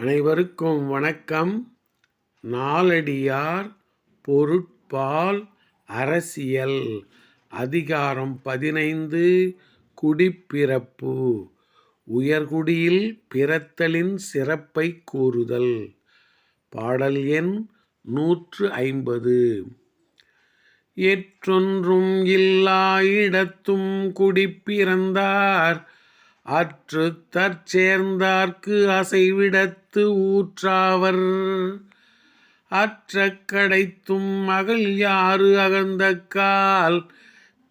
அனைவருக்கும் வணக்கம். நாலடியார் பொருட்பால் அரசியல். அதிகாரம் பதினைந்து குடிப்பிறப்பு. உயர்குடியில் பிறத்தலின் சிறப்பை கூறுதல். பாடல் எண் நூற்று ஐம்பது. எற்றொன்றும் இல்லா இடத்தும் குடிப்பிறந்தார். அற்று தற்சேர்ந்தார்க்கு அசைவிடத்து ஊற்றாவர். அற்ற கடைத்தும் மகள் யாறு அகந்த கால்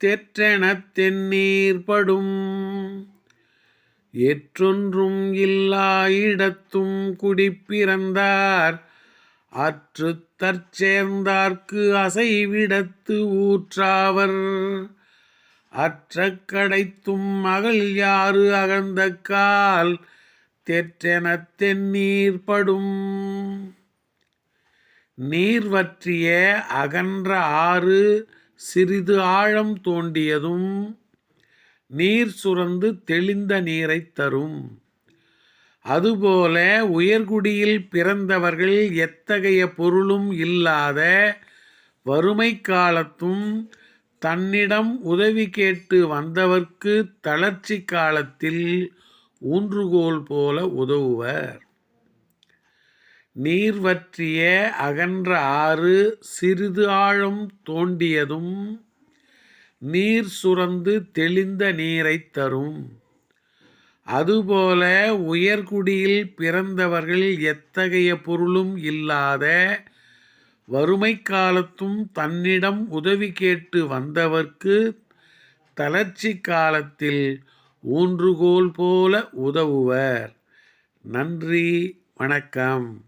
தெற்றெனத் தென்னீர் படும். எற்றொன்றும் இல்லா இடத்தும் குடிப்பிறந்தார். அற்று தற்சேர்ந்தார்க்கு அசைவிடத்து ஊற்றாவர். அற்ற கடைத்தும் மகள் யாரு அகந்த கால் தெற்றென தென்னீர் படும். நீர் வற்றிய அகன்ற ஆறு சிறிது ஆழம் தோண்டியதும் நீர் சுரந்து தெளிந்த நீரை தரும். அதுபோல உயர்குடியில் பிறந்தவர்கள் எத்தகைய பொருளும் இல்லாத வறுமை காலத்தும் தன்னிடம் உதவி கேட்டு வந்தவர்க்கு தளர்ச்சி காலத்தில் ஊன்றுகோல் போல உதவுவர். நீர் வற்றிய அகன்ற ஆறு சிறிது ஆழம் தோண்டியதும் நீர் சுரந்து தெளிந்த நீரை தரும். அதுபோல உயர்குடியில் பிறந்தவர்கள் எத்தகைய பொருளும் இல்லாத வறுமை காலத்தும் தன்னிடம் உதவி கேட்டு வந்தவர்க்கு தளர்ச்சி காலத்தில் ஊன்றுகோல் போல உதவுவர். நன்றி வணக்கம்.